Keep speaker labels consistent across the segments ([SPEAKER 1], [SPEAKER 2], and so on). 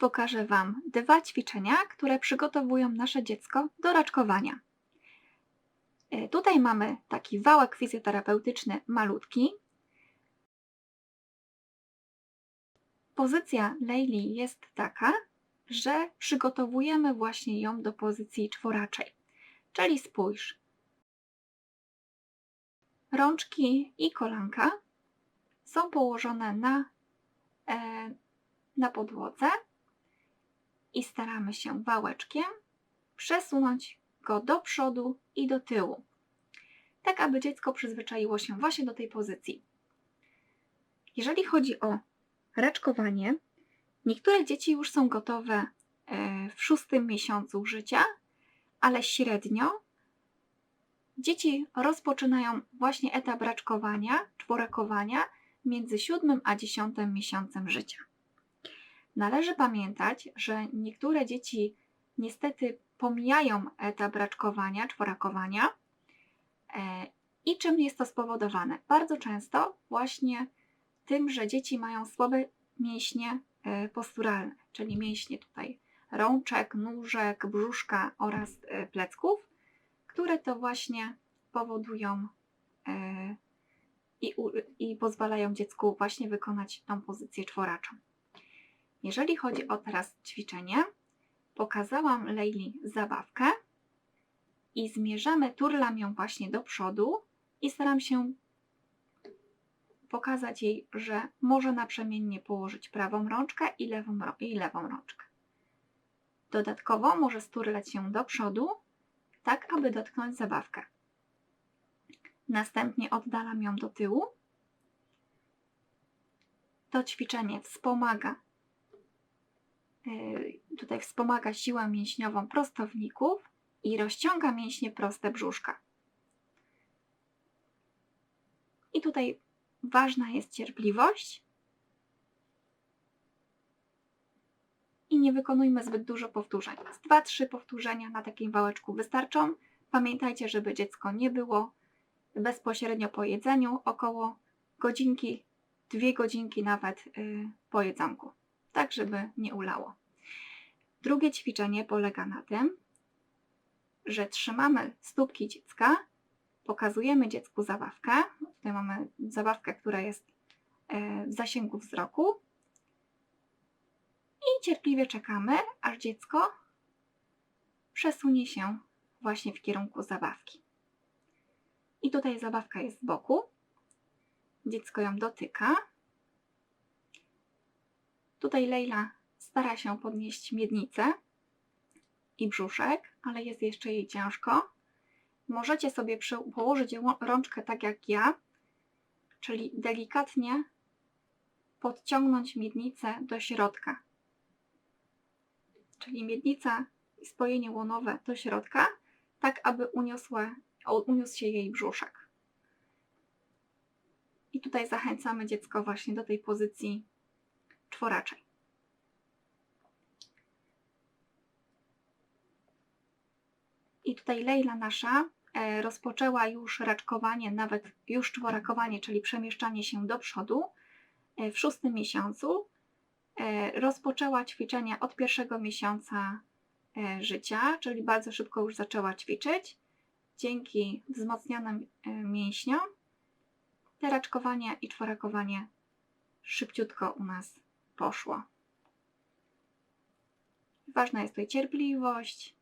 [SPEAKER 1] pokażę Wam dwa ćwiczenia, które przygotowują nasze dziecko do raczkowania. E, Tutaj mamy taki wałek fizjoterapeutyczny malutki. Pozycja Leili jest taka, że przygotowujemy właśnie ją do pozycji czworaczej. Czyli spójrz. Rączki i kolanka są położone na, e, na podłodze i staramy się wałeczkiem przesunąć go do przodu i do tyłu, tak aby dziecko przyzwyczaiło się właśnie do tej pozycji. Jeżeli chodzi o raczkowanie, niektóre dzieci już są gotowe e, w szóstym miesiącu życia, ale średnio dzieci rozpoczynają właśnie etap raczkowania, czworakowania między siódmym a dziesiątym miesiącem życia. Należy pamiętać, że niektóre dzieci niestety pomijają etap raczkowania, czworakowania. E, I czym jest to spowodowane? Bardzo często właśnie tym, że dzieci mają słabe mięśnie e, posturalne, czyli mięśnie tutaj rączek, nóżek, brzuszka oraz e, plecków, które to właśnie powodują i, i pozwalają dziecku właśnie wykonać tą pozycję czworaczą. Jeżeli chodzi o teraz ćwiczenie, pokazałam Leili zabawkę i zmierzamy, turlam ją właśnie do przodu i staram się pokazać jej, że może naprzemiennie położyć prawą rączkę i lewą, i lewą rączkę. Dodatkowo może sturlać się do przodu, tak aby dotknąć zabawkę. Następnie oddalam ją do tyłu. To ćwiczenie wspomaga tutaj wspomaga siłę mięśniową prostowników i rozciąga mięśnie proste brzuszka. I tutaj ważna jest cierpliwość. I nie wykonujmy zbyt dużo powtórzeń. Z 2-3 powtórzenia na takim wałeczku wystarczą. Pamiętajcie, żeby dziecko nie było bezpośrednio po jedzeniu, około godzinki, dwie godzinki nawet yy, po jedzonku tak żeby nie ulało. Drugie ćwiczenie polega na tym, że trzymamy stópki dziecka, pokazujemy dziecku zabawkę. Tutaj mamy zabawkę, która jest e, w zasięgu wzroku. I cierpliwie czekamy, aż dziecko przesunie się właśnie w kierunku zabawki. I tutaj zabawka jest z boku. Dziecko ją dotyka. Tutaj Leila stara się podnieść miednicę i brzuszek, ale jest jeszcze jej ciężko. Możecie sobie położyć rączkę tak jak ja, czyli delikatnie podciągnąć miednicę do środka. Czyli miednica i spojenie łonowe do środka, tak aby uniosła, uniósł się jej brzuszek. I tutaj zachęcamy dziecko właśnie do tej pozycji czworaczej. I tutaj Leila nasza e, rozpoczęła już raczkowanie, nawet już czworakowanie, czyli przemieszczanie się do przodu e, w szóstym miesiącu. E, rozpoczęła ćwiczenia od pierwszego miesiąca życia, czyli bardzo szybko już zaczęła ćwiczyć. Dzięki wzmocnionym mięśniom te raczkowanie i czworakowanie szybciutko u nas poszło. Ważna jest tutaj cierpliwość.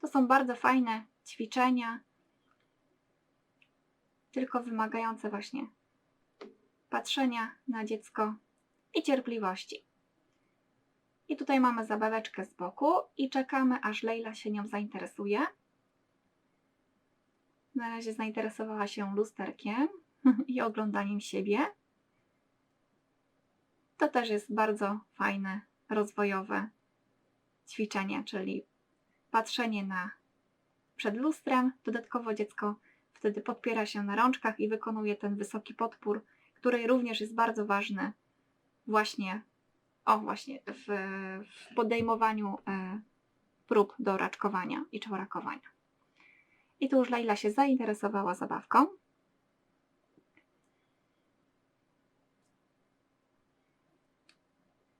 [SPEAKER 1] To są bardzo fajne ćwiczenia, tylko wymagające właśnie patrzenia na dziecko i cierpliwości. I tutaj mamy zabaweczkę z boku i czekamy, aż Leila się nią zainteresuje. Na razie zainteresowała się lusterkiem i oglądaniem siebie. To też jest bardzo fajne, rozwojowe ćwiczenie, czyli patrzenie na przed lustrem. Dodatkowo dziecko wtedy podpiera się na rączkach i wykonuje ten wysoki podpór, który również jest bardzo ważny właśnie, o właśnie w, w podejmowaniu e, prób do raczkowania i czworakowania. I tu już Laila się zainteresowała zabawką.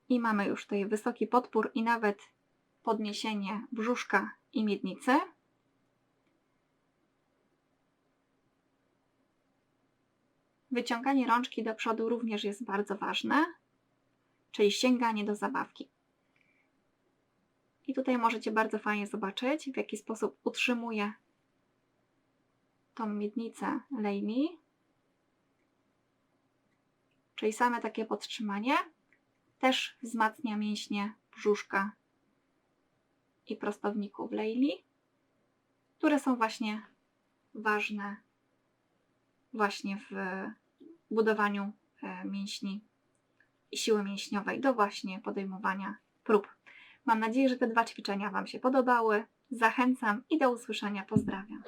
[SPEAKER 1] I mamy już tutaj wysoki podpór i nawet podniesienie brzuszka i miednicy. Wyciąganie rączki do przodu również jest bardzo ważne, czyli sięganie do zabawki. I tutaj możecie bardzo fajnie zobaczyć, w jaki sposób utrzymuje tą miednicę Leili. Czyli same takie podtrzymanie też wzmacnia mięśnie brzuszka i prostowników Leili, które są właśnie ważne właśnie w budowaniu e, mięśni i siły mięśniowej do właśnie podejmowania prób. Mam nadzieję, że te dwa ćwiczenia Wam się podobały. Zachęcam i do usłyszenia. Pozdrawiam.